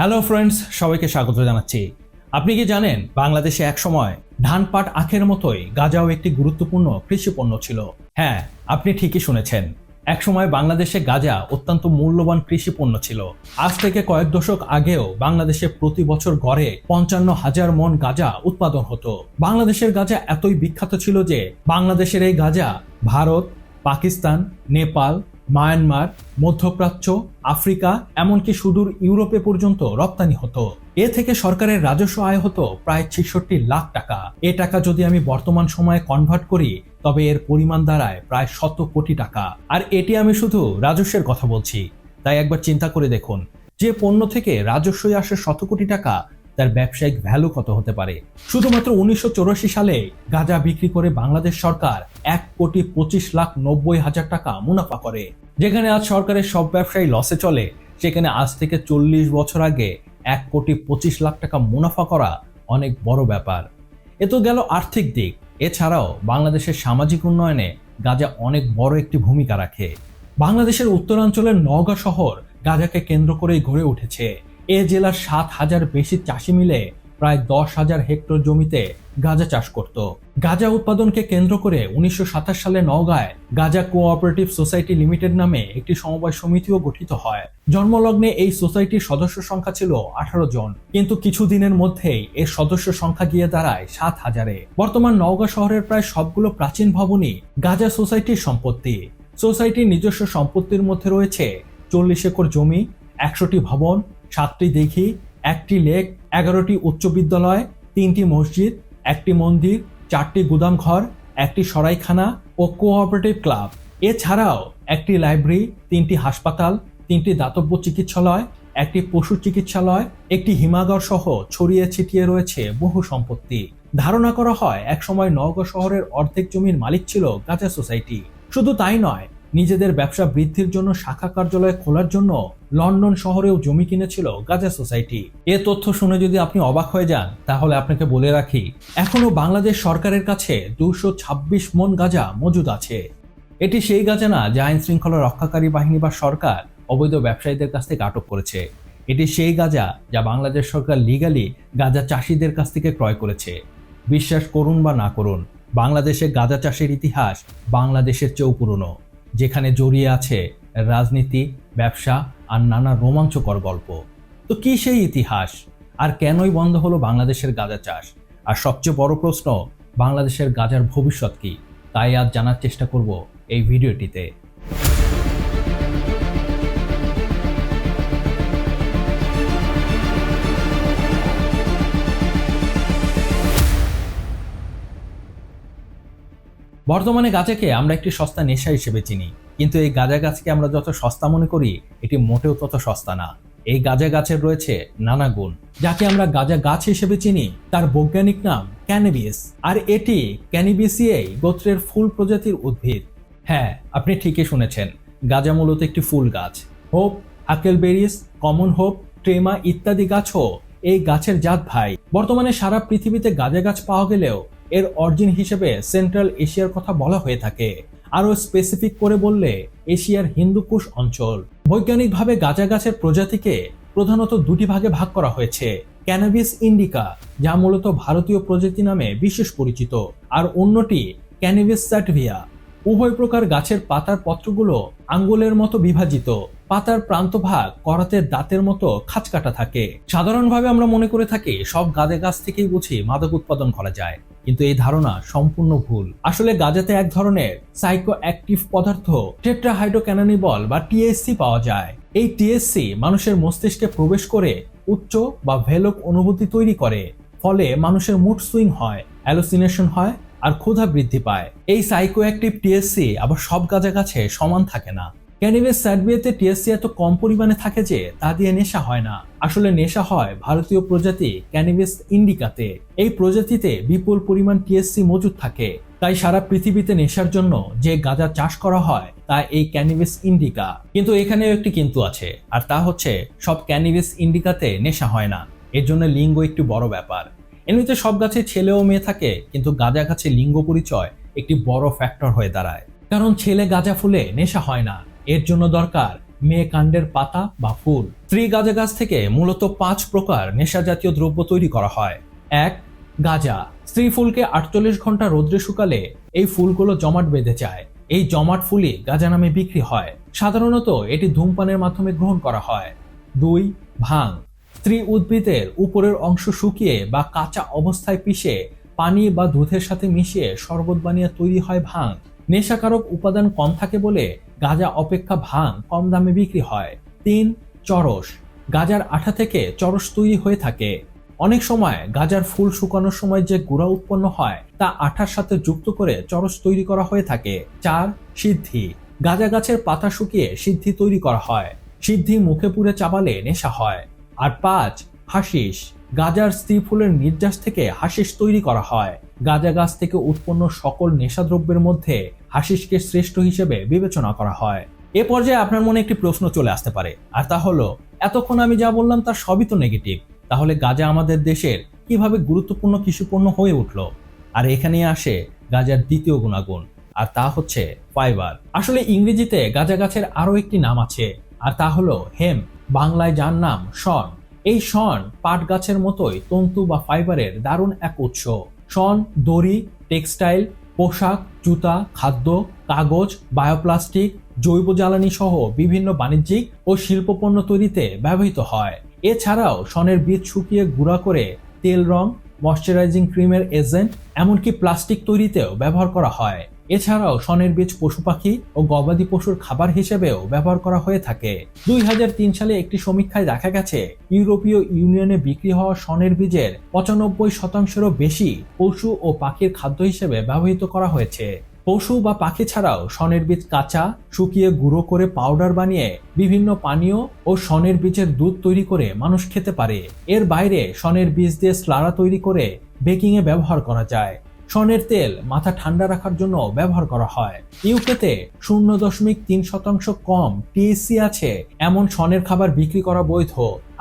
Hello friends সবাইকে স্বাগত জানাচ্ছি। আপনি কি জানেন, বাংলাদেশে একসময় ধান পাট আখের মতোই গাঁজাও একটি গুরুত্বপূর্ণ কৃষি পণ্য ছিল। হ্যাঁ আপনি ঠিকই শুনেছেন। একসময় বাংলাদেশে গাঁজা অত্যন্ত মূল্যবান কৃষি পণ্য ছিল। আজ থেকে কয়েক দশক আগেও বাংলাদেশে প্রতি বছর গড়ে পঞ্চান্ন হাজার মন গাঁজা উৎপাদন হতো। বাংলাদেশের গাঁজা এতই বিখ্যাত ছিল যে, বাংলাদেশের এই গাঁজা ভারত, পাকিস্তান, নেপাল মায়ানমার, মধ্যপ্রাচ্য, আফ্রিকা, এমনকি সুদূর ইউরোপে পর্যন্ত রপ্তানি হতো। এ থেকে সরকারের রাজস্ব আয় হতো প্রায় ছেষট্টি লাখ টাকা। এ টাকা যদি আমি বর্তমান সময়ে কনভার্ট করি, তবে এর পরিমাণ দাঁড়ায় প্রায় শত কোটি টাকা। আর এটি আমি শুধু রাজস্বের কথা বলছি। তাই একবার চিন্তা করে দেখুন, যে পণ্য থেকে রাজস্বই আসে শত কোটি টাকা তার ব্যবসায়িক ভ্যালু কত হতে পারে? শুধুমাত্র উনিশশো চুরাশি সালে গাঁজা বিক্রি করে বাংলাদেশ সরকার এক কোটি পঁচিশ লাখ নব্বই হাজার টাকা মুনাফা করে। যেখানে আজ সরকারের সব ব্যবসায়ী লসে চলে, সেখানে আজ থেকে চল্লিশ বছর আগে এক কোটি পঁচিশ লাখ টাকা মুনাফা করা অনেক বড় ব্যাপার। এ তো গেল আর্থিক দিক। এছাড়াও বাংলাদেশের সামাজিক উন্নয়নে গাঁজা অনেক বড় একটি ভূমিকা রাখে। বাংলাদেশের উত্তরাঞ্চলের নওগাঁ শহর গাঁজাকে কেন্দ্র করেই গড়ে উঠেছে। এ জেলার সাত হাজার বেশি চাষি মিলে প্রায় দশ হাজার হেক্টর জমিতে গাঁজা চাষ করত। গাঁজা উৎপাদনকে কেন্দ্র করে উনিশশো সাতাশ সালে নওগাঁয় গাঁজা কোঅপারেটিভ সোসাইটি লিমিটেড নামে একটি সমবায় সমিতিও গঠিত হয়। জন্মলগ্নে এই সোসাইটির সদস্য সংখ্যা ছিল আঠারো জন, কিন্তু কিছুদিনের মধ্যেই এর সদস্য সংখ্যা গিয়ে দাঁড়ায় সাত হাজারে। বর্তমান নওগাঁ শহরের প্রায় সবগুলো প্রাচীন ভবনই গাঁজা সোসাইটির সম্পত্তি। সোসাইটির নিজস্ব সম্পত্তির মধ্যে রয়েছে চল্লিশ একর জমি, একশোটি ভবন সাতটি দিঘি একটি লেক, এগারোটি উচ্চ বিদ্যালয়, তিনটি মসজিদ, একটি মন্দির, চারটি গুদামঘর, একটি সরাইখানা ও কোঅপারেটিভ ক্লাব। এছাড়াও একটি লাইব্রেরি, তিনটি হাসপাতাল, তিনটি দাতব্য চিকিৎসালয়, একটি পশু চিকিৎসালয়, একটি হিমাগার সহ ছড়িয়ে ছিটিয়ে রয়েছে বহু সম্পত্তি। ধারণা করা হয়, একসময় নওগাঁ শহরের অর্ধেক জমির মালিক ছিল গাজা সোসাইটি। শুধু তাই নয় নিজেদের ব্যবসা বৃদ্ধির জন্য শাখা কার্যালয় খোলার জন্য লন্ডন শহরেও জমি কিনেছিল গাজা সোসাইটি। এ তথ্য শুনে যদি আপনি অবাক হয়ে যান, তাহলে আপনাকে বলে রাখি, এখনও বাংলাদেশ সরকারের কাছে দুশো ছাব্বিশ মন গাঁজা মজুদ আছে। এটি সেই গাজা না যা আইন শৃঙ্খলা রক্ষাকারী বাহিনী বা সরকার অবৈধ ব্যবসায়ীদের কাছ থেকে আটক করেছে। এটি সেই গাজা যা বাংলাদেশ সরকার লিগালি গাঁজা চাষিদের কাছ থেকে ক্রয় করেছে। বিশ্বাস করুন বা না করুন, বাংলাদেশে গাঁজা চাষের ইতিহাস বাংলাদেশের চেয়েও পুরনো। যেখানে জড়িয়ে আছে রাজনীতি, ব্যবসা আর নানা রোমাঞ্চকর গল্প। তো কী সেই ইতিহাস? আর কেনই বন্ধ হলো বাংলাদেশের গাঁজা চাষ? আর সবচেয়ে বড় প্রশ্ন, বাংলাদেশের গাজার ভবিষ্যৎ কি? তাই আজ জানার চেষ্টা করব এই ভিডিওটিতে। বর্তমানে গাঁজাকে আমরা একটি সস্তা নেশা হিসেবে চিনি, কিন্তু এই গাঁজা গাছকে আমরা যত সস্তা মনে করি, এটি মোটেও তত সস্তা না। এই গাঁজা গাছের রয়েছে নানা গুণ, যাকে আমরা গাঁজা গাছ হিসেবে চিনি, তার বৈজ্ঞানিক নাম ক্যানেবিস আর এটি ক্যানিবিসিয়াই গোত্রের ফুল প্রজাতির উদ্ভিদ। হ্যাঁ আপনি ঠিকই শুনেছেন, গাঁজা মূলত একটি ফুল গাছ। Hop huckleberries common hop, Trema ইত্যাদি গাছও এই গাছের জাত ভাই। বর্তমানে সারা পৃথিবীতে গাঁজা গাছ পাওয়া গেলেও এর অরিজিন হিসেবে সেন্ট্রাল এশিয়ার কথা বলা হয়ে থাকে। আরও স্পেসিফিক করে বললে, এশিয়ার হিন্দুকুশ অঞ্চল। বৈজ্ঞানিকভাবে গাঁজা গাছের প্রজাতিকে প্রধানত দুটি ভাগে ভাগ করা হয়েছে, ক্যানাবিস ইন্ডিকা, যা মূলত ভারতীয় প্রজাতি নামে বিশেষ পরিচিত, আর অন্যটি ক্যানাবিস স্যাটভিয়া। উভয় প্রকার গাছের পাতার পত্রগুলো আঙ্গুলের মতো বিভাজিত। পাতার প্রান্তভাগ করাতের দাঁতের মতো খাঁচকাটা থাকে। সাধারণভাবে আমরা মনে করে থাকি সব গাঁদে গাছ থেকেই বুঝি মাদক উৎপাদন করা যায়। কিন্তু এই ধারণা সম্পূর্ণ ভুল। আসলে গাঁজাতে এক ধরনের সাইকো অ্যাক্টিভ পদার্থ টেট্রাহাইড্রোক্যানানিবল বা টিএসসি পাওয়া যায়। এই টিএসসি মানুষের মস্তিষ্কে প্রবেশ করে উচ্চ বা ভেলক অনুভূতি তৈরি করে। ফলে মানুষের মুড সুইং হয় অ্যালোসিনেশন হয় আর ক্ষুধা বৃদ্ধি পায়। এই সাইকোঅ্যাক্টিভ টিএসসি আবার সব গাঁজা গাছে সমান থাকে না। ক্যানিবেস স্যাডবিয়েতে টিএসসি এত কম পরিমাণে থাকে যে তা দিয়ে নেশা হয় না? আসলে নেশা হয় ভারতীয় প্রজাতি ক্যানিবেস ইন্ডিকাতে এই প্রজাতিতে বিপুল পরিমাণ টিএসসি মজুদ থাকে। তাই সারা পৃথিবীতে নেশার জন্য যে গাঁজা চাষ করা হয়, তা এই ক্যানিবেস ইন্ডিকা কিন্তু এখানেও একটি কিন্তু আছে, আর তা হচ্ছে সব ক্যানিবেস ইন্ডিকাতে নেশা হয় না। এর জন্য লিঙ্গ একটি বড় ব্যাপার। এমনিতে সব গাছে ছেলে ও মেয়ে থাকে, কিন্তু গাঁজা গাছে লিঙ্গ পরিচয় একটি বড় ফ্যাক্টর হয়ে দাঁড়ায়। কারণ ছেলে গাঁজা ফুলে নেশা হয় না। এর জন্য দরকার মেয়ে কাণ্ডের পাতা বা ফুল। স্ত্রী গাঁজা গাছ থেকে মূলত পাঁচ প্রকার নেশা জাতীয় দ্রব্য তৈরি করা হয়। এক, গাঁজা। স্ত্রী ফুলকে আটচল্লিশ ঘণ্টা রোদ্রে শুকালে এই ফুলগুলো জমাট বেঁধে যায়। এই জমাট ফুলই গাঁজা নামে বিক্রি হয়। সাধারণত এটি ধূমপানের মাধ্যমে গ্রহণ করা হয়। দুই ভাং স্ত্রী উদ্ভিদের উপরের অংশ শুকিয়ে বা কাঁচা অবস্থায় পিষে পানি বা দুধের সাথে মিশিয়ে শরবত বানিয়ে তৈরি হয় ভাং। নেশাকারক উপাদান কম থাকে বলে গাঁজা অপেক্ষা ভাং কম দামে বিক্রি হয়। তিন, চরস। গাজার আঠা থেকে চরস তৈরি হয়ে থাকে। অনেক সময় গাজার ফুল শুকানোর সময় যে গুঁড়া উৎপন্ন হয়, তা আঠার সাথে যুক্ত করে চরস তৈরি করা হয়ে থাকে। চার, সিদ্ধি। গাজা গাছের পাতা শুকিয়ে সিদ্ধি তৈরি করা হয়। সিদ্ধি মুখে পুড়ে চাবালে নেশা হয়। আর পাঁচ, হাসিস। গাজার স্ত্রী ফুলের নির্যাস থেকে হাসিস তৈরি করা হয়। গাজা গাছ থেকে উৎপন্ন সকল নেশাদ্রব্যের মধ্যে হাসিসকে শ্রেষ্ঠ হিসেবে বিবেচনা করা হয়। এ পর্যায়ে আপনার মনে একটি প্রশ্ন চলে আসতে পারে, আর তা হলো, এতক্ষণ আমি যা বললাম তার সবই তো নেগেটিভ তাহলে গাজা আমাদের দেশের কীভাবে গুরুত্বপূর্ণ কৃষিপণ্য হয়ে উঠল? আর এখানেই আসে গাজার দ্বিতীয় গুণাগুণ, আর তা হচ্ছে ফাইবার আসলে ইংরেজিতে গাজা গাছের আরও একটি নাম আছে, আর তা হলো হেম বাংলায় যার নাম শন। এই শন পাট গাছের মতোই তন্তু বা ফাইবারের দারুণ এক উৎস। শন দড়ি, টেক্সটাইল, পোশাক, জুতা, খাদ্য, কাগজ, বায়োপ্লাস্টিক, জৈব জ্বালানি সহ বিভিন্ন বাণিজ্যিক ও শিল্পপণ্য তৈরিতে ব্যবহৃত হয়। এছাড়াও শনের বীজ শুকিয়ে গুঁড়া করে তেল রং, ময়শ্চারাইজিং ক্রিমের এজেন্ট, এমনকি প্লাস্টিক তৈরিতেও ব্যবহার করা হয়। এছাড়াও শনের বীজ পশু পাখি ও গবাদি পশুর খাবার হিসেবেও ব্যবহার করা হয়ে থাকে। দুই হাজার তিন সালে একটি সমীক্ষায় দেখা গেছে, ইউরোপীয় ইউনিয়নে বিক্রি হওয়া শনের বীজের পঁচানব্বই শতাংশেরও বেশি পশু ও পাখির খাদ্য হিসেবে ব্যবহৃত করা হয়েছে। পশু বা পাখি ছাড়াও শনের বীজ কাঁচা, শুকিয়ে গুঁড়ো করে পাউডার বানিয়ে বিভিন্ন পানীয় ও শনের বীজের দুধ তৈরি করে মানুষ খেতে পারে। এর বাইরে শনের বীজ দিয়ে স্লারা তৈরি করে বেকিংয়ে ব্যবহার করা যায়। শনের তেল মাথা ঠান্ডা রাখার জন্য ব্যবহার করা হয়। ইউকেতে শূন্য দশমিক তিন শতাংশ কম টিএসসি আছে, এমন শনের খাবার বিক্রি করা বৈধ।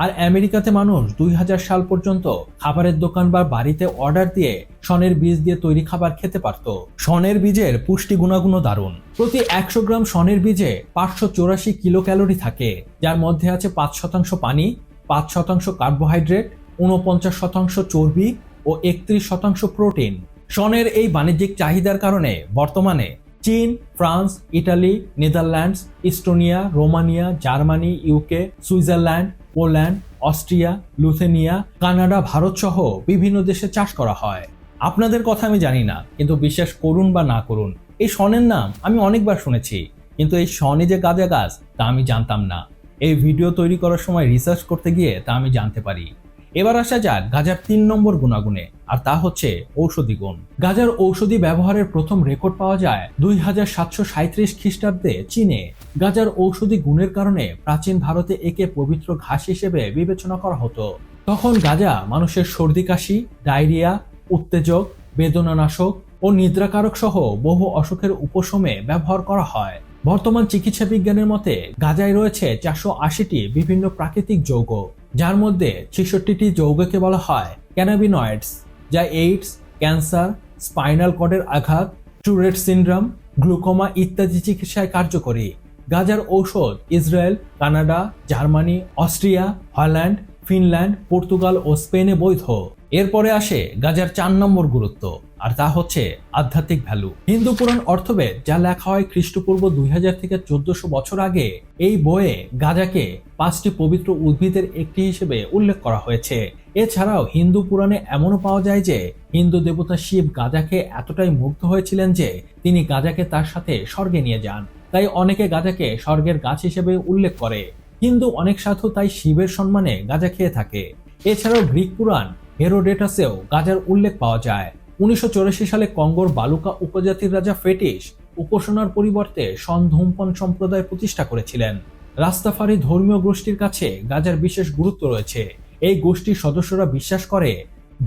আর আমেরিকাতে মানুষ দুই হাজার সাল পর্যন্ত খাবারের দোকান বা বাড়িতে অর্ডার দিয়ে শনের বীজ দিয়ে তৈরি খাবার খেতে পারত। শনের বীজের পুষ্টি গুণাগুণও দারুণ। প্রতি একশো গ্রাম শনের বীজে পাঁচশো চৌরাশি কিলো ক্যালোরি থাকে, যার মধ্যে আছে পাঁচ শতাংশ পানি, পাঁচ শতাংশ কার্বোহাইড্রেট উনপঞ্চাশ শতাংশ চর্বি ও একত্রিশ শতাংশ প্রোটিন। শনের এই বাণিজ্যিক চাহিদার কারণে বর্তমানে চীন, France, Italy, Netherlands Estonia Romania, Germany, UK, Switzerland, Poland, Austria, Lithuania, Canada Bharat সহ বিভিন্ন দেশে চাষ করা হয়। আপনাদের কথা আমি জানি না, কিন্তু বিশ্বাস করুন বা না করুন, এই শনের নাম আমি অনেকবার শুনেছি, কিন্তু এই শনে যে গাঁজা গাছ তা আমি জানতাম না। এই ভিডিও তৈরি করার সময় রিসার্চ করতে গিয়ে তা আমি জানতে পারি। এবার আসা যাক গাজার তিন নম্বর গুণাগুণে, আর তা হচ্ছে ঔষধি গুণ। গাজার ঔষধি ব্যবহারের প্রথম রেকর্ড পাওয়া যায় দুই হাজার সাতশো সাঁত্রিশ খ্রিস্টাব্দে চীনে। গাজার ঔষধি গুণের কারণে প্রাচীন ভারতে একে পবিত্র ঘাস হিসেবে বিবেচনা করা হতো। তখন গাজা মানুষের সর্দি কাশি, ডায়রিয়া, উত্তেজক, বেদনানাশক ও নিদ্রাকারক সহ বহু অসুখের উপশমে ব্যবহার করা হয়। বর্তমান চিকিৎসা বিজ্ঞানের মতে গাজায় রয়েছে চারশো আশিটি বিভিন্ন প্রাকৃতিক যৌগ। যার মধ্যে ছেষট্টিটি যৌগকে বলা হয় ক্যানাবিনয়েডস যা এইডস ক্যান্সার স্পাইনাল কর্ডের আঘাত টুরেট সিন্ড্রাম গ্লুকোমা ইত্যাদি চিকিৎসায় কার্যকরী। গাজার ঔষধ Israel, Canada, Germany, Austria, Holland, Finland, Portugal ও স্পেনে বৈধ। এরপরে আসে গাজার চার নম্বর গুরুত্ব। আর তা হচ্ছে আধ্যাত্মিক ভ্যালু। হিন্দু পুরাণ অর্থবেদ যা লেখা হয় খ্রিস্টপূর্ব দুই হাজার থেকে চোদ্দশো বছর আগে, এই বইয়ে গাজাকে পাঁচটি পবিত্র উদ্ভিদের একটি হিসেবে উল্লেখ করা হয়েছে। এছাড়াও হিন্দু পুরাণে এমনও পাওয়া যায় যে, হিন্দু দেবতা শিব গাজাকে এতটাই মুগ্ধ হয়েছিলেন যে, তিনি গাজাকে তার সাথে স্বর্গে নিয়ে যান। তাই অনেকে গাজাকে স্বর্গের গাছ হিসেবে উল্লেখ করে। হিন্দু অনেক সাধু তাই শিবের সম্মানে গাজা খেয়ে থাকে। এছাড়াও গ্রিক পুরাণ হেরোডেটাসেও গাজার উল্লেখ পাওয়া যায়। উনিশশো চুরাশি সালে কঙ্গোর বালুকা উপজাতির রাজা ফেটিস উপাসনার পরিবর্তে সন ধূমপান সম্প্রদায় প্রতিষ্ঠা করেছিলেন। রাস্তাফারি ধর্মীয় গোষ্ঠীর কাছে গাজার বিশেষ গুরুত্ব রয়েছে। এই গোষ্ঠীর সদস্যরা বিশ্বাস করে,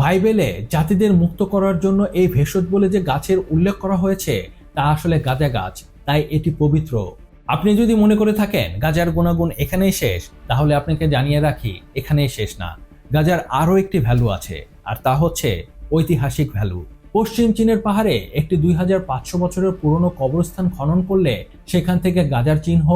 বাইবেলে জাতিদের মুক্ত করার জন্য এই ভেষজ বলে যে গাছের উল্লেখ করা হয়েছে, তা আসলে গাজা গাছ, তাই এটি পবিত্র। আপনি যদি মনে করে থাকেন, গাজার গুণাগুণ এখানেই শেষ, তাহলে আপনাকে জানিয়ে রাখি, এখানেই শেষ না। গাজার আরও একটি ভ্যালু আছে, আর তা হচ্ছে ঐতিহাসিক ভ্যালু। পশ্চিম চীনের পাহাড়ে একটি দুই হাজার পাঁচশো বছরের পুরনো কবরস্থান খনন করলে সেখান থেকে গাজার চিহ্ন,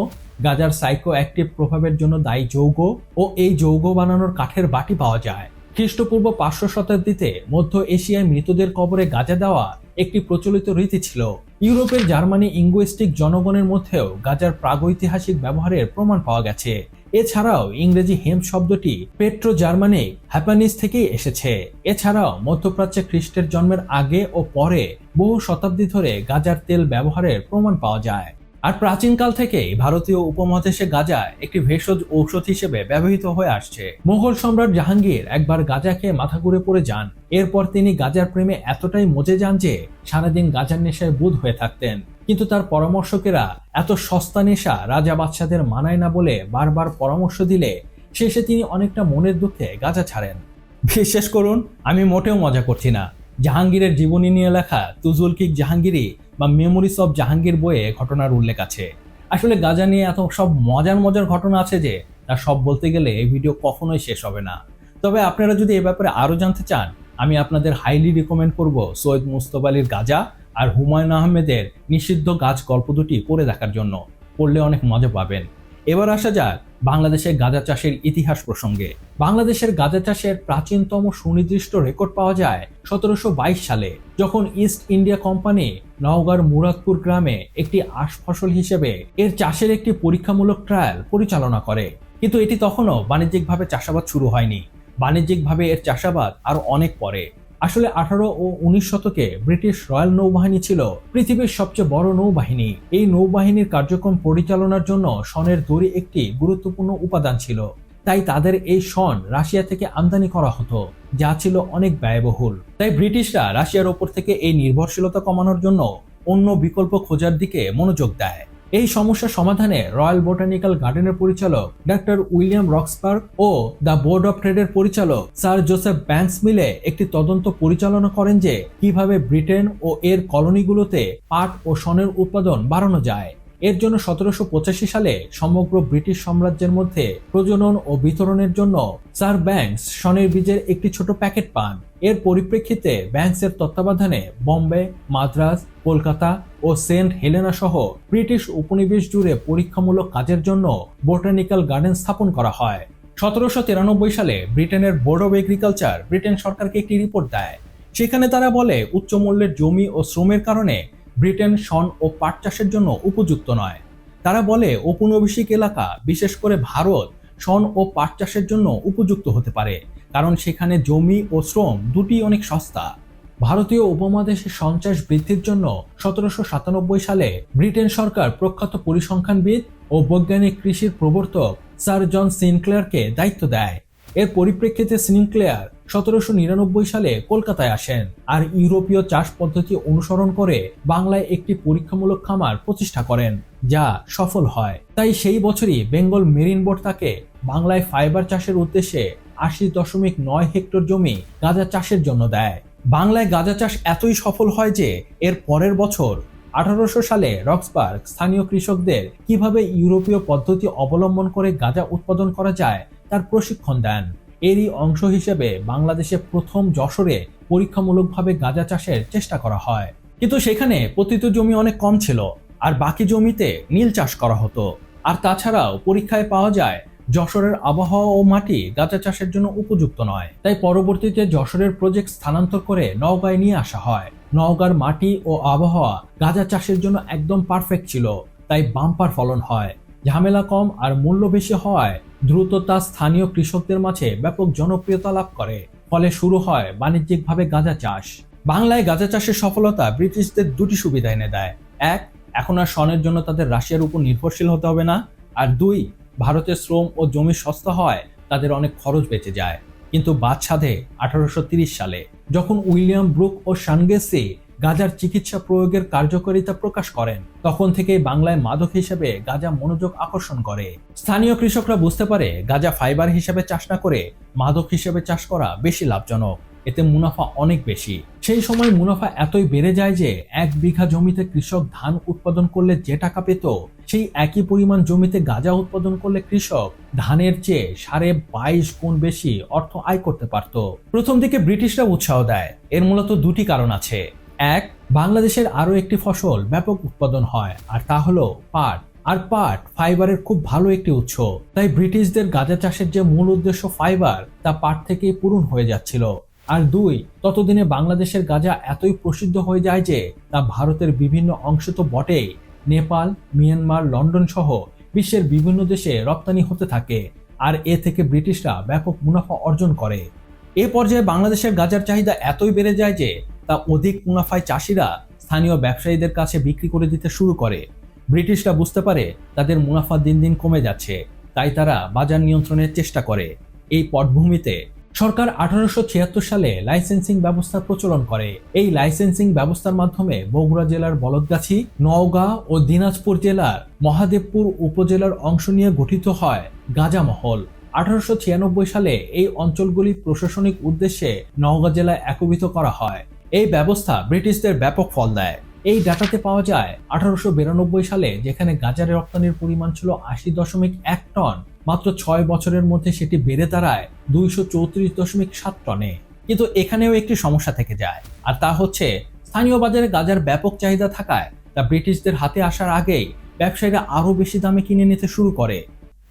গাজার সাইকো অ্যাক্টিভ প্রভাবের জন্য দায়ী যৌগ ও এই যৌগ বানানোর কাঠের বাটি পাওয়া যায়। খ্রিস্টপূর্ব পাঁচশো শতাব্দীতে মধ্য এশিয়ায় মৃতদের কবরে গাজা দেওয়া একটি প্রচলিত রীতি ছিল। ইউরোপের জার্মানি ইঙ্গুইস্টিক জনগণের মধ্যেও গাজার প্রাগৈতিহাসিক ব্যবহারের প্রমাণ পাওয়া গেছে। এছাড়াও ইংরেজি হেম শব্দটি পেট্রো জার্মানি হ্যাপানিস থেকেই এসেছে। এছাড়াও মধ্যপ্রাচ্যে খ্রিস্টের জন্মের আগে ও পরে বহু শতাব্দী ধরে গাজার তেল ব্যবহারের প্রমাণ পাওয়া যায়। আর প্রাচীনকাল থেকেই ভারতীয় উপমহাদেশে গাজা একটি ভেষজ ঔষধ হিসেবে ব্যবহৃত হয়ে আসছে। মোগল সম্রাট জাহাঙ্গীর একবার গাজা খেয়ে মাথা ঘুরে পড়ে যান। এরপর তিনি গাজার প্রেমে এতটাই মজে যান যে সারাদিন গাজার নেশায় বুধ হয়ে থাকতেন। কিন্তু তার পরামর্শকেরা এত সস্তা নেশা রাজা বাদশাদের মানায় না বলে বারবার পরামর্শ দিলে শেষে তিনি অনেকটা মনের দুঃখে গাঁজা ছাড়েন। বিশ্বাস করুন, আমি মোটেও মজা করছি না। জাহাঙ্গীরের জীবনী নিয়ে লেখা তুজুল কিক জাহাঙ্গীরি বা মেমোরিস অব জাহাঙ্গীর বইয়ে ঘটনার উল্লেখ আছে। আসলে গাজা নিয়ে এত সব মজার মজার ঘটনা আছে যে, তা সব বলতে গেলে এই ভিডিও কখনোই শেষ হবে না। তবে আপনারা যদি এ ব্যাপারে আরও জানতে চান, আমি আপনাদের হাইলি রিকমেন্ড করব সৈয়দ মুস্তফ আলীর গাজা আর হুমায়ুন আহমেদের নিষিদ্ধ গাছ গল্প দুটি পড়ে দেখার জন্য পড়লে অনেক মজা পাবেন। এবার আসা যাক বাংলাদেশের গাঁজা চাষের ইতিহাস প্রসঙ্গে। বাংলাদেশের গাঁজা চাষের প্রাচীনতম সুনির্দিষ্ট রেকর্ড পাওয়া যায় সতেরোশো বাইশ সালে, যখন ইস্ট ইন্ডিয়া কোম্পানি নওগাঁর মুরাদপুর গ্রামে একটি আশ ফসল হিসেবে এর চাষের একটি পরীক্ষামূলক ট্রায়াল পরিচালনা করে। কিন্তু এটি তখনও বাণিজ্যিকভাবে চাষাবাদ শুরু হয়নি। বাণিজ্যিকভাবে এর চাষাবাদ আরও অনেক পরে। আসলে আঠারো ও উনিশ শতকে ব্রিটিশ রয়্যাল নৌবাহিনী ছিল পৃথিবীর সবচেয়ে বড় নৌবাহিনী। এই নৌবাহিনীর কার্যক্রম পরিচালনার জন্য সনের দড়ি একটি গুরুত্বপূর্ণ উপাদান ছিল। তাই তাদের এই সন রাশিয়া থেকে আমদানি করা হতো, যা ছিল অনেক ব্যয়বহুল। তাই ব্রিটিশরা রাশিয়ার ওপর থেকে এই নির্ভরশীলতা কমানোর জন্য অন্য বিকল্প খোঁজার দিকে মনোযোগ দেয়। এই সমস্যা সমাধানে রয়্যাল বোটানিক্যাল গার্ডেনের পরিচালক ডক্টর উইলিয়াম রক্সপার্ক ও দ্য বোর্ড অফ ট্রেডের পরিচালক স্যার জোসেফ ব্যাংকস মিলে একটি তদন্ত পরিচালনা করেন যে কীভাবে ব্রিটেন ও এর কলোনিগুলোতে পাট ও সনের উৎপাদন বাড়ানো যায়। এর জন্য সতেরোশো পঁচাশি সালে সমগ্র ব্রিটিশ সাম্রাজ্যের মধ্যে প্রজনন ও বিতরণের জন্য স্যার ব্যাংকস সনের বীজের একটি ছোট প্যাকেট পান। এর পরিপ্রেক্ষিতে ব্যাংকসের তত্ত্বাবধানে বম্বে মাদ্রাজ কলকাতা ও সেন্ট হেলেনা সহ ব্রিটিশ উপনিবেশ জুড়ে পরীক্ষামূলক কাজের জন্য বোটানিক্যাল গার্ডেন স্থাপন করা হয়। সতেরোশো তিরানব্বই সালে ব্রিটেনের বোর্ড অব এগ্রিকালচার ব্রিটেন সরকারকে একটি রিপোর্ট দেয়। সেখানে তারা বলে উচ্চ মূল্যের জমি ও শ্রমের কারণে ব্রিটেন শন ও পাট চাষের জন্য উপযুক্ত নয়। তারা বলে ঔপনিবেশিক এলাকা, বিশেষ করে ভারত, শন ও পাট চাষের জন্য উপযুক্ত হতে পারে, কারণ সেখানে জমি ও শ্রম দুটি অনেক সস্তা। ভারতীয় উপমহাদেশে সঞ্চাস বৃদ্ধির জন্য সতেরোশো সাতানব্বই সালে ব্রিটেন সরকার প্রখ্যাত পরিসংখ্যানবিদ ও বৈজ্ঞানিক কৃষির প্রবর্তক স্যার জন সিনক্লেয়ারকে দায়িত্ব দেয়। পরিপ্রেক্ষিতে সিনক্লেয়ার সতেরোশো নিরানব্বই সালে কলকাতায় আসেন আর ইউরোপীয় চাষ পদ্ধতি অনুসরণ করে বাংলায় একটি পরীক্ষামূলক খামার প্রতিষ্ঠা করেন, যা সফল হয়। তাই সেই বছরই বেঙ্গল মেরিন বোর্ড তাকে বাংলায় ফাইবার চাষের উদ্দেশ্যে আশি দশমিক নয় হেক্টর জমি গাঁজা চাষের জন্য দেয়। বাংলায় গাঁজা চাষ এতই সফল হয় যে এর পরের বছর আঠারোশো সালে রক্সবার্গ স্থানীয় কৃষকদের কীভাবে ইউরোপীয় পদ্ধতি অবলম্বন করে গাঁজা উৎপাদন করা যায় তার প্রশিক্ষণ দেন। এরই অংশ হিসেবে বাংলাদেশে প্রথম যশোরে পরীক্ষামূলকভাবে গাঁজা চাষের চেষ্টা করা হয়। কিন্তু সেখানে পতিত জমি অনেক কম ছিল আর বাকি জমিতে নীল চাষ করা হতো। আর তাছাড়াও পরীক্ষায় পাওয়া যায়, যশোরের আবহাওয়া ও মাটি গাঁজা চাষের জন্য উপযুক্ত নয়। তাই পরবর্তীতে যশোরের প্রজেক্ট স্থানান্তর করে নওগাঁয় নিয়ে আসা হয়। নওগাঁর মাটি ও আবহাওয়া গাঁজা চাষের জন্য একদম পারফেক্ট ছিল। তাই বাম্পার ফলন হয়। ঝামেলা কম আর মূল্য বেশি হওয়ায় দ্রুত তা স্থানীয় কৃষকদের মাঝে ব্যাপক জনপ্রিয়তা লাভ করে। ফলে শুরু হয় বাণিজ্যিকভাবে গাঁজা চাষ। বাংলায় গাঁজা চাষের সফলতা ব্রিটিশদের দুটি সুবিধা এনে দেয়। এক, এখন আর সনের জন্য তাদের রাশিয়ার উপর নির্ভরশীল হতে হবে না। আর দুই, ভারতের শ্রম ও জমি সস্তা হয়, তাদের অনেক খরচ বেঁচে যায়। কিন্তু বাদ সাধে আঠারোশো সালে, যখন উইলিয়াম ব্রুক ও সানগেসি গাজার চিকিৎসা প্রয়োগের কার্যকারিতা প্রকাশ করেন। তখন থেকেই বাংলায় মাদক হিসেবে গাজা মনোযোগ আকর্ষণ করে। স্থানীয় কৃষকরা বুঝতে পারে, গাজা ফাইবার হিসেবে চাষ না করে মাদক হিসেবে চাষ করা বেশি লাভজনক। এতে মুনাফা অনেক বেশি। সেই সময় মুনাফা এতই বেড়ে যায় যে এক বিঘা জমিতে কৃষক ধান উৎপাদন করলে যে টাকা পেত, সেই একই পরিমাণ জমিতে গাঁজা উৎপাদন করলে কৃষক ধানের চেয়ে সাড়ে বাইশ গুণ বেশি অর্থ আয় করতে পারত। প্রথম দিকে ব্রিটিশরা উৎসাহ দেয়। এর মূলত দুটি কারণ আছে। এক, বাংলাদেশের আরও একটি ফসল ব্যাপক উৎপাদন হয়, আর তা হলো পাট। আর পাট ফাইবারের খুব ভালো একটি উৎস। তাই ব্রিটিশদের গাঁজা চাষের যে মূল উদ্দেশ্য ফাইবার, তা পাট থেকেই পূরণ হয়ে যাচ্ছিল। আর দুই, ততদিনে বাংলাদেশের গাঁজা এতই প্রসিদ্ধ হয়ে যায় যে, তা ভারতের বিভিন্ন অংশ তো বটেই। নেপাল, মিয়ানমার, লন্ডন সহ বিশ্বের বিভিন্ন দেশে রপ্তানি হতে থাকে। আর এ থেকে ব্রিটিশরা ব্যাপক মুনাফা অর্জন করে। এ পর্যায়ে বাংলাদেশের গাজার চাহিদা এতই বেড়ে যায় যে তা অধিক মুনাফায় চাষিরা স্থানীয় ব্যবসায়ীদের কাছে বিক্রি করে দিতে শুরু করে। ব্রিটিশরা বুঝতে পারে তাদের মুনাফা দিন দিন কমে যাচ্ছে, তাই তারা বাজার নিয়ন্ত্রণের চেষ্টা করে। এই পটভূমিতে সরকার আঠারোশো ছিয়াত্তর সালে লাইসেন্সিং ব্যবস্থার প্রচলন করে। এই লাইসেন্সিং ব্যবস্থার মাধ্যমে বগুড়া জেলার বলদগাছি, নওগাঁ ও দিনাজপুর জেলার মহাদেবপুর উপজেলার অংশ নিয়ে গঠিত হয় গাজা মহল। আঠারোশো ছিয়ানব্বই সালে এই অঞ্চলগুলি প্রশাসনিক উদ্দেশ্যে নওগাঁ জেলায় একীভূত করা হয়। এই ব্যবস্থা ব্রিটিশদের ব্যাপক ফল দেয়। এই ডাটাতে পাওয়া যায়, আঠারোশো বিরানব্বই সালে যেখানে গাজার রপ্তানির পরিমাণ ছিল আশি দশমিক এক টন, মাত্র ছয় বছরের মধ্যে সেটি বেড়ে দাঁড়ায় দুইশো চৌত্রিশ দশমিক সাত টনে। কিন্তু এখানেও একটি সমস্যা থেকে যায়, আর তা হচ্ছে স্থানীয় বাজারে গাজার ব্যাপক চাহিদা থাকায় তা ব্রিটিশদের হাতে আসার আগেই ব্যবসায়ীরা আরও বেশি দামে কিনে নিতে শুরু করে।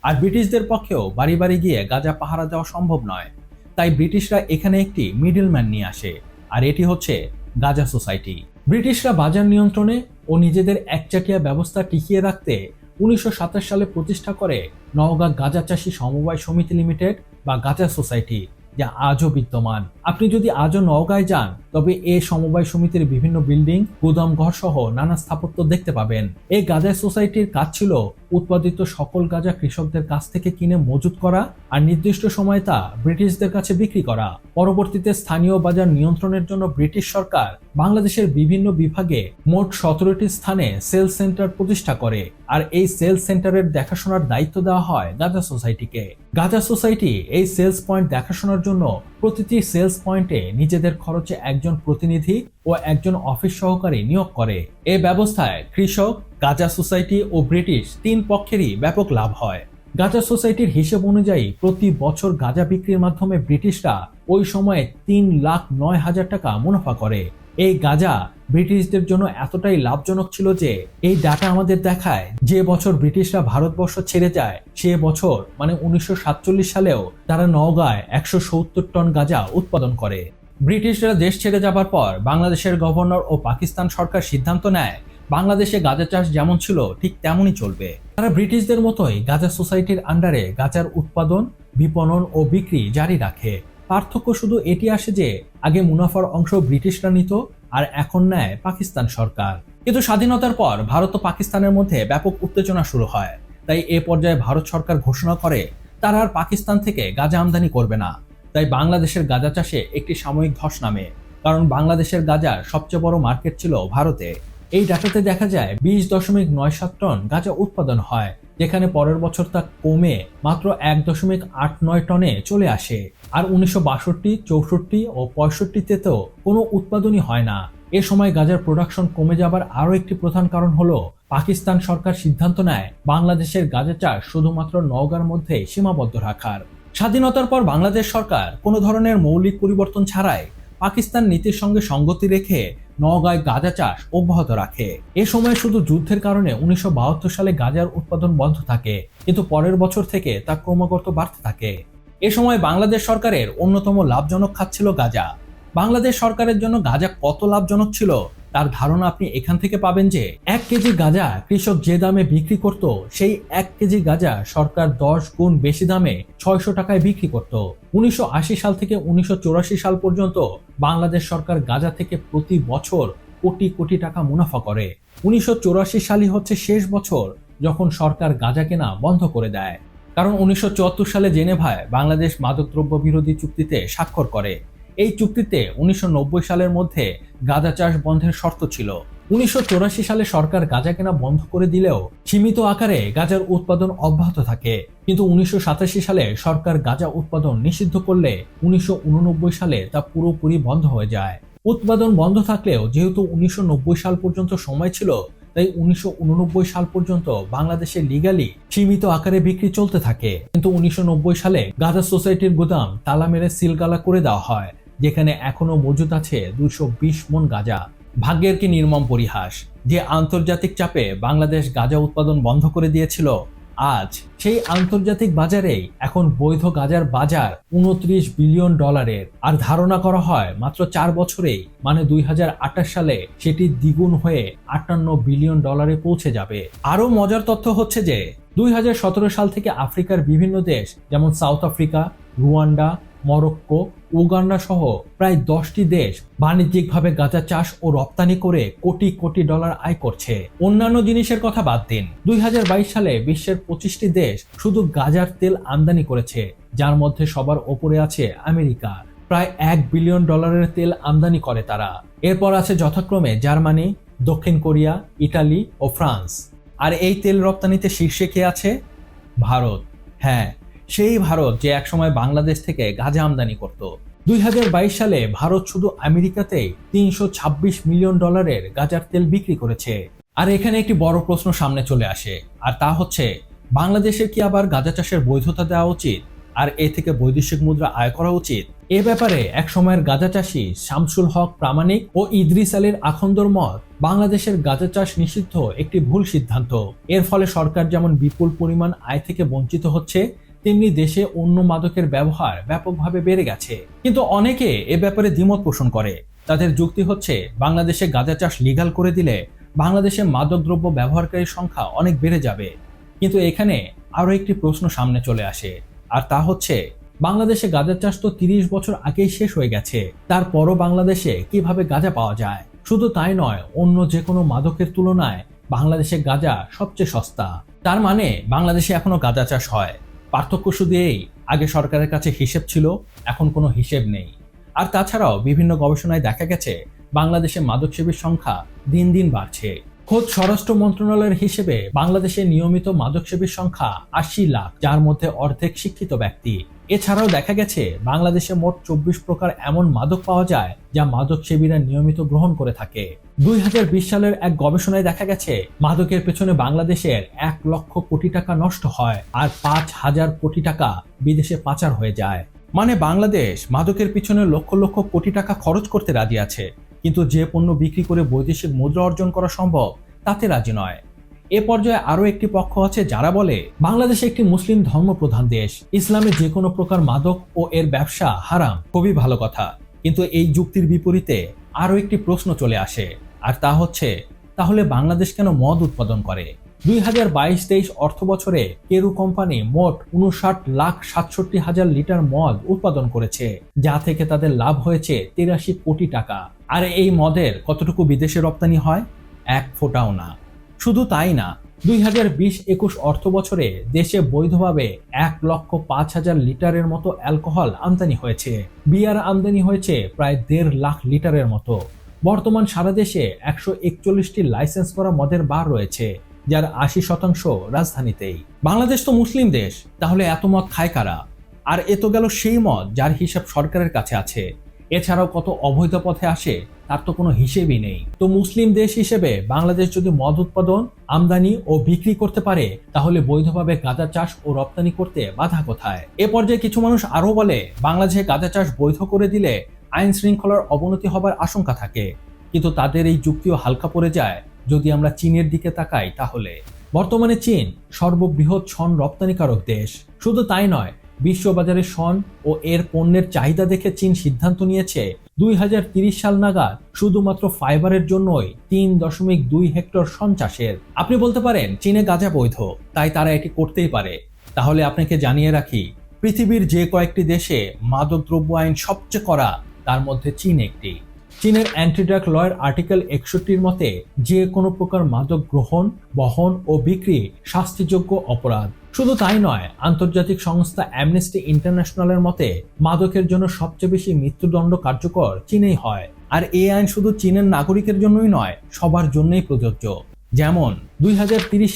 আর ব্রিটিশদের পক্ষেও বাড়ি বাড়ি গিয়ে গাজা পাহারা দেওয়া সম্ভব নয়। তাই ব্রিটিশরা এখানে একটি মিডলম্যান নিয়ে আসে, আর এটি হচ্ছে গাজা সোসাইটি। ব্রিটিশরা বাজার নিয়ন্ত্রণে ও নিজেদের একচাটিয়া ব্যবস্থা টিকিয়ে রাখতে উনিশশো সাতাশ সালে প্রতিষ্ঠা করে নওগাঁ গাজা চাষী সমবায় সমিতি লিমিটেড বা গাজা সোসাইটি, যা আজও বিদ্যমান। আপনি যদি আজও নওগাঁয় যান, তবে এ সমবায় সমিতির বিভিন্ন বিল্ডিং, গুদাম ঘর সহ নানা স্থাপত্য দেখতে পাবেন। এই গাজা সোসাইটির কাজ ছিল উৎপাদিত সকল গাঁজা কৃষকদের কাছ থেকে কিনে মজুত করা আর নির্দিষ্ট সময়ে তা ব্রিটিশদের কাছে বিক্রি করা। পরবর্তীতে স্থানীয় বাজার নিয়ন্ত্রণের জন্য ব্রিটিশ সরকার বাংলাদেশের বিভিন্ন বিভাগে মোট সতেরোটি স্থানে সেল সেন্টার প্রতিষ্ঠা করে আর এই সেল সেন্টারের দেখাশোনার দায়িত্ব দেওয়া হয় গাজা সোসাইটিকে। গাজা সোসাইটি এই সেলস পয়েন্ট দেখাশোনার জন্য প্রতিটি সেলস পয়েন্টে নিজেদের খরচে একজন প্রতিনিধি ও একজন অফিস সহকারী নিয়োগ করে। এ ব্যবস্থায় কৃষক, গাজা সোসাইটি ও ব্রিটিশ তিন পক্ষেরই ব্যাপক লাভ হয়। গাজা সোসাইটির হিসেব অনুযায়ী প্রতি বছর গাজা বিক্রির মাধ্যমে ব্রিটিশরা ওই সময়ে তিন লাখ নয় হাজার টাকা মুনাফা করে। এই গাঁজা ব্রিটিশদের জন্য এতটাই লাভজনক ছিল যে এই ডাটা আমাদের দেখায় যে বছর ব্রিটিশরা ভারতবর্ষ ছেড়ে যায়, সে বছর মানে উনিশশো সাতচল্লিশ সালেও তারা নওগাঁয় একশো সত্তর টন গাঁজা উৎপাদন করে। ব্রিটিশরা দেশ ছেড়ে যাবার পর বাংলাদেশের গভর্নর ও পাকিস্তান সরকার সিদ্ধান্ত নেয়, বাংলাদেশে গাঁজা চাষ যেমন ছিল, ঠিক তেমনই চলবে। তারা ব্রিটিশদের মতোই গাঁজা সোসাইটির আন্ডারে গাঁজার উৎপাদন, বিপণন ও বিক্রি জারি রাখে। পার্থক্য শুধু এটি আসে যে আগে মুনাফার অংশ ব্রিটিশরা নিত আর এখন নেয় পাকিস্তান সরকার। কিন্তু স্বাধীনতার পর ভারত ও পাকিস্তানের মধ্যে ব্যাপক উত্তেজনা শুরু হয়। তাই এ পর্যায়ে ভারত সরকার ঘোষণা করে, তারা আর পাকিস্তান থেকে গাঁজা আমদানি করবে না। তাই বাংলাদেশের গাঁজা চাষে একটি সাময়িক ধস নামে, কারণ বাংলাদেশের গাঁজার সবচেয়ে বড় মার্কেট ছিল ভারতে। এই ডাটাতে দেখা যায়, বিশ দশমিক নয় সাত টন গাঁজা উৎপাদন হয়, যেখানে পরের বছর তা কমে মাত্র এক দশমিক আট নয় টনে চলে আসে। আর উনিশশো বাষট্টি, চৌষট্টি ও পঁয়ষট্টিতে তো কোনো উৎপাদনই হয় না। এ সময় গাজার প্রোডাকশন কমে যাবার আরও একটি প্রধান কারণ হলো, পাকিস্তান সরকার সিদ্ধান্ত নেয় বাংলাদেশের গাঁজা চাষ শুধুমাত্র নওগাঁর মধ্যে সীমাবদ্ধ রাখার। স্বাধীনতার পর বাংলাদেশ সরকার কোনো ধরনের মৌলিক পরিবর্তন ছাড়াই পাকিস্তান নীতির সঙ্গে সঙ্গতি রেখে নওগাঁয় গাঁজা চাষ অব্যাহত রাখে। এ সময় শুধু যুদ্ধের কারণে উনিশশো বাহাত্তর সালে গাঁজার উৎপাদন বন্ধ থাকে, কিন্তু পরের বছর থেকে তা ক্রমাগত বাড়তে থাকে। এ সময় বাংলাদেশ সরকারের অন্যতম লাভজনক খাত ছিল গাঁজা। বাংলাদেশ সরকারের জন্য গাঁজা কত লাভজনক ছিল তার ধারণা আপনি এখান থেকে পাবেন যে, এক কেজি গাঁজা কৃষক যে দামে বিক্রি করত, সেই এক কেজি গাঁজা সরকার দশ গুণ বেশি দামে ছয়শো টাকায় বিক্রি করত। উনিশশো আশি সাল থেকে উনিশশো চুরাশি সাল পর্যন্ত বাংলাদেশ সরকার গাঁজা থেকে প্রতি বছর কোটি কোটি টাকা মুনাফা করে। উনিশশো সালই হচ্ছে শেষ বছর যখন সরকার গাঁজা কেনা বন্ধ করে দেয়। কারণ উনিশশো সালে জেনেভায় বাংলাদেশ মাদকদ্রব্য বিরোধী চুক্তিতে স্বাক্ষর করে। এই চুক্তিতে উনিশশো সালের মধ্যে গাঁজা চাষ বন্ধের শর্ত ছিল। উনিশশো সালে সরকার গাঁজা কেনা বন্ধ করে দিলেও সীমিত আকারে গাঁজার উৎপাদন অব্যাহত থাকে। কিন্তু উনিশশো সাতাশি সালে সরকার গাঁজা উৎপাদন নিষিদ্ধ করলে উনিশশো উননব্বই সালে তা পুরোপুরি বন্ধ হয়ে যায়। উৎপাদন বন্ধ থাকলেও যেহেতু উনিশশো নব্বই সাল পর্যন্ত সময় ছিল তাই উনিশশো সাল পর্যন্ত বাংলাদেশে লিগালি সীমিত আকারে বিক্রি চলতে থাকে। কিন্তু উনিশশো নব্বই সালে গাঁজা সোসাইটির গুদাম তালা মেরে সিলগালা করে দেওয়া হয়, যেখানে এখনও মজুদ আছে দুশো বিশ মন গাঁজা। ভাগ্যের কি নির্মম পরিহাস, যে আন্তর্জাতিক চাপে বাংলাদেশ গাঁজা উৎপাদন বন্ধ করে দিয়েছিল আজ সেই আন্তর্জাতিক বাজারেই এখন বৈধ গাজার বাজার উনত্রিশ বিলিয়ন ডলারের। আর ধারণা করা হয় মাত্র চার বছরেই মানে দুই হাজার আঠাশ সালে, সেটি দ্বিগুণ হয়ে আটান্ন বিলিয়ন ডলারে পৌঁছে যাবে। আরও মজার তথ্য হচ্ছে যে, দুই হাজার সতেরো সাল থেকে আফ্রিকার বিভিন্ন দেশ, যেমন South Africa, Rwanda, Morocco Uganda সহ প্রায় দশটি দেশ বাণিজ্যিকভাবে গাঁজা চাষ ও রপ্তানি করে কোটি কোটি ডলার আয় করছে। অন্যান্য জিনিসের কথা বাদ দিন। দুই হাজার বাইশ সালে বিশ্বের পঁচিশটি দেশ শুধু গাজার তেল আমদানি করেছে, যার মধ্যে সবার ওপরে আছে আমেরিকা। প্রায় এক বিলিয়ন ডলারের তেল আমদানি করে তারা। এরপর আছে যথাক্রমে জার্মানি, দক্ষিণ কোরিয়া, ইটালি ও ফ্রান্স। আর এই তেল রপ্তানিতে শীর্ষে কে আছে? ভারত। হ্যাঁ সেই ভারত যে একসময় বাংলাদেশ থেকে গাঁজা আমদানি করত। দুই হাজার বাইশ সালে ভারত শুধু আমেরিকাতে তিনশো ছাব্বিশ মিলিয়ন ডলারের গাঁজার তেল বিক্রি করেছে। আর এখানে একটি বড় প্রশ্ন সামনে চলে আসে, আর তা হচ্ছে, বাংলাদেশের কি আবার গাঁজা চাষের বৈধতা দেওয়া উচিত? আর এ থেকে বৈদেশিক মুদ্রা আয় করা উচিত? এ ব্যাপারে এক সময়ের গাঁজা চাষি শামসুল হক প্রামাণিক ও ইদ্রিস আলীর আখন্দর মত, বাংলাদেশের গাঁজা চাষ নিষিদ্ধ একটি ভুল সিদ্ধান্ত। এর ফলে সরকার যেমন বিপুল পরিমাণ আয় থেকে বঞ্চিত হচ্ছে তেমনি দেশে অন্য মাদকের ব্যবহার ব্যাপকভাবে বেড়ে গেছে। কিন্তু অনেকে এ ব্যাপারে দ্বিমত পোষণ করে। তাদের যুক্তি হচ্ছে, বাংলাদেশে গাঁজা চাষ লিগাল করে দিলে বাংলাদেশে মাদকদ্রব্য ব্যবহারকারীর সংখ্যা অনেক বেড়ে যাবে। কিন্তু এখানে আরও একটি প্রশ্ন সামনে চলে আসে, আর তা হচ্ছে, বাংলাদেশে গাঁজা চাষ তো তিরিশ বছর আগেই শেষ হয়ে গেছে, তারপরও বাংলাদেশে কীভাবে গাঁজা পাওয়া যায়? শুধু তাই নয়, অন্য যে কোনো মাদকের তুলনায় বাংলাদেশে গাঁজা সবচেয়ে সস্তা। তার মানে বাংলাদেশে এখনও গাঁজা চাষ হয়। পার্থক্য শুধু এই, আগে সরকারের কাছে হিসেব ছিল, এখন কোনো হিসেব নেই। আর তাছাড়াও বিভিন্ন গবেষণায় দেখা গেছে, বাংলাদেশে মাদকসেবীর সংখ্যা দিন দিন বাড়ছে। খোদ স্বরাষ্ট্র মন্ত্রণালয়ের হিসেবে বাংলাদেশে নিয়মিত মাদকসেবীর সংখ্যা আশি লাখ, যার মধ্যে অর্ধেক শিক্ষিত ব্যক্তি। এছাড়াও দেখা গেছে, বাংলাদেশে মোট চব্বিশ প্রকার এমন মাদক পাওয়া যায় যা মাদকসেবীরা নিয়মিত গ্রহণ করে থাকে। দুই হাজার বিশ সালের এক গবেষণায় দেখা গেছে, মাদকের পেছনে বাংলাদেশের এক লক্ষ কোটি টাকা নষ্ট হয় আর পাঁচ হাজার কোটি টাকা বিদেশে পাচার হয়ে যায়। মানে বাংলাদেশ মাদকের পিছনে লক্ষ লক্ষ কোটি টাকা খরচ করতে রাজি আছে। কিন্তু যে পণ্য বিক্রি করে বৈদেশিক মুদ্রা অর্জন করা সম্ভব, তাতে রাজি নয়। এ পর্যায়ে আরও একটি পক্ষ আছে যারা বলে, বাংলাদেশ একটি মুসলিম ধর্মপ্রধান দেশ। ইসলামে যে কোনো প্রকার মাদক ও এর ব্যবসা হারাম, খুবই ভালো কথা। কিন্তু এই যুক্তির বিপরীতে আরও একটি প্রশ্ন চলে আসে, আর তা হচ্ছে, তাহলে বাংলাদেশ কেন মদ উৎপাদন করে? দুই হাজার বাইশ তেইশ অর্থ বছরে কেরু কোম্পানি মোট উনষাট লাখ সাতষট্টি হাজার লিটার মদ উৎপাদন করেছে, যা থেকে তাদের লাভ হয়েছে তিরাশি কোটি টাকা। আর এই মদের কতটুকু বিদেশে রপ্তানি হয়? এক ফোঁটাও না। শুধু তাই না, দুই হাজার বিশ একুশ অর্থ বছরে দেশে বৈধভাবে এক লক্ষ পাঁচ হাজার লিটারের মতো অ্যালকোহল আমদানি হয়েছে। বিয়ার আমদানি হয়েছে প্রায় দেড় লাখ লিটারের মতো। বর্তমান সারা দেশে একশো একচল্লিশটি লাইসেন্স করা মদের বার রয়েছে, যার আশি শতাংশ রাজধানীতেই। বাংলাদেশ তো মুসলিম দেশ, তাহলে এত মদ খায় কারা? আর এ তো গেল সেই মদ যার হিসাব সরকারের কাছে আছে। এছাড়াও কত অবৈধ পথে আসে, তার তো কোনো হিসেবই নেই। তো মুসলিম দেশ হিসেবে বাংলাদেশ যদি মদ উৎপাদন, আমদানি ও বিক্রি করতে পারে, তাহলে বৈধভাবে গাঁজা চাষ ও রপ্তানি করতে বাধা কোথায়? এ পর্যায়ে কিছু মানুষ আরও বলে, বাংলাদেশে গাঁজা চাষ বৈধ করে দিলে আইন শৃঙ্খলার অবনতি হবার আশঙ্কা থাকে। কিন্তু তাদের এই যুক্তিও হালকা পড়ে যায়, যদি আমরা চীনের দিকে তাকাই তাহলে। বর্তমানে চীন সর্ববৃহৎ শন রপ্তানিকারক দেশ। শুধু তাই নয় বিশ্ববাজারে শন ও এর পণ্যের চাহিদা দেখে চীন সিদ্ধান্ত নিয়েছে। দুই সাল নাগাদ শুধুমাত্র ফাইবারের জন্যই তিন দশমিক দুই হেক্টর শন চাষের। আপনি বলতে পারেন, চীনে গাঁজা বৈধ, তাই তারা এটি করতেই পারে। তাহলে আপনাকে জানিয়ে রাখি, পৃথিবীর যে কয়েকটি দেশে মাদকদ্রব্য আইন সবচেয়ে করা তার মধ্যে চীন একটি। চীনের অ্যান্টিড্রাগ লয়ের আর্টিকেল একষট্টির মতে, যে কোনো প্রকার মাদক গ্রহণ, বহন ও বিক্রি শাস্তিযোগ্য অপরাধ। শুধু তাই নয়, আন্তর্জাতিক সংস্থা অ্যামনেস্টি ইন্টারন্যাশনালের মতে, মাদকের জন্য সবচেয়ে বেশি মৃত্যুদণ্ড কার্যকর চীনেই হয়। আর এই আইন শুধু চীনের নাগরিকের জন্যই নয়, সবার জন্যই প্রযোজ্য। যেমন, দুই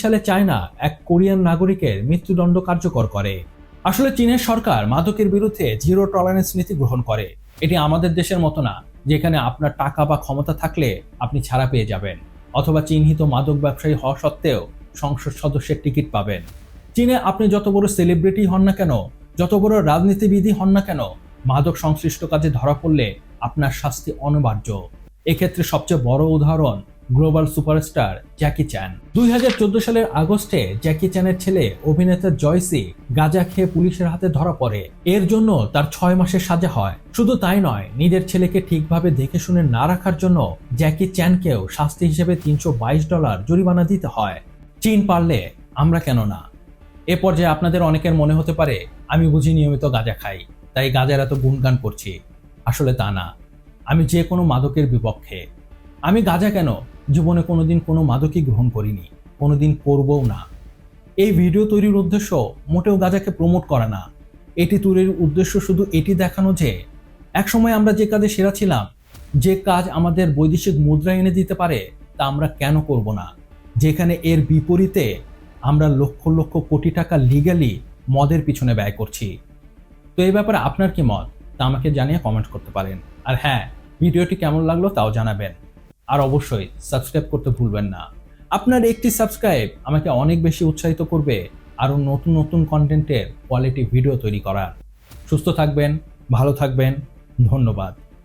সালে চায়না এক কোরিয়ান নাগরিকের মৃত্যুদণ্ড কার্যকর করে। আসলে চীনের সরকার মাদকের বিরুদ্ধে জিরো টলারেন্স নীতি গ্রহণ করে। এটি আমাদের দেশের মতো না, যেখানে আপনার টাকা বা ক্ষমতা থাকলে আপনি ছাড়া পেয়ে যাবেন। অথবা চিহ্নিত মাদক ব্যবসায়ী হওয়া সত্ত্বেও সংসদ সদস্যের টিকিট পাবেন। চীনে আপনি যত বড় সেলিব্রিটি হন না কেন, যত বড় রাজনীতিবিদই হন না কেন, মাদক সংশ্লিষ্ট কাজে ধরা পড়লে আপনার শাস্তি অনিবার্য। এক্ষেত্রে সবচেয়ে বড় উদাহরণ গ্লোবাল সুপারস্টার জ্যাকি চ্যান। দুই হাজার চোদ্দ সালের আগস্টে জ্যাকি চ্যানের ছেলে অভিনেতা জয়সি গাঁজা খেয়ে পুলিশের হাতে ধরা পড়ে। এর জন্য তার ছয় মাসের সাজা হয়। শুধু তাই নয়, নিজের ছেলেকে ঠিকভাবে দেখে শুনে না রাখার জন্য জ্যাকি চ্যানকেও শাস্তি হিসেবে তিনশো বাইশ ডলার জরিমানা দিতে হয়। চীন পারলে আমরা কেন না? এ পর্যায়ে আপনাদের অনেকের মনে হতে পারে, আমি বুঝি নিয়মিত গাঁজা খাই, তাই গাঁজার এত গুণগান করছি। আসলে তা না। আমি যে কোনো মাদকের বিপক্ষে। আমি গাঁজা কেন? জীবনে কোনোদিন কোনো মাদকই গ্রহণ করিনি, কোনোদিন করবও না। এই ভিডিও তৈরির উদ্দেশ্য মোটেও গাঁজাকে প্রমোট করা না। এটি তৈরির উদ্দেশ্য শুধু এটি দেখানো যে, একসময় আমরা যে কাজে সেরা ছিলাম, যে কাজ আমাদের বৈদেশিক মুদ্রা এনে দিতে পারে, তা আমরা কেন করব না? যেখানে এর বিপরীতে আমরা লক্ষ লক্ষ কোটি টাকা লিগালি মদের পিছনে ব্যয় করছি। তো এই ব্যাপারে আপনার কি মত? তা আমাকে জানিয়ে কমেন্ট করতে পারেন। আর হ্যাঁ ভিডিওটি কেমন লাগল তাও জানাবেন। আর অবশ্যই সাবস্ক্রাইব করতে ভুলবেন না। আপনার একটি সাবস্ক্রাইব আমাকে অনেক বেশি উৎসাহিত করবে আরও নতুন নতুন কন্টেন্টের কোয়ালিটি ভিডিও তৈরি করার। সুস্থ থাকবেন, ভালো থাকবেন, ধন্যবাদ।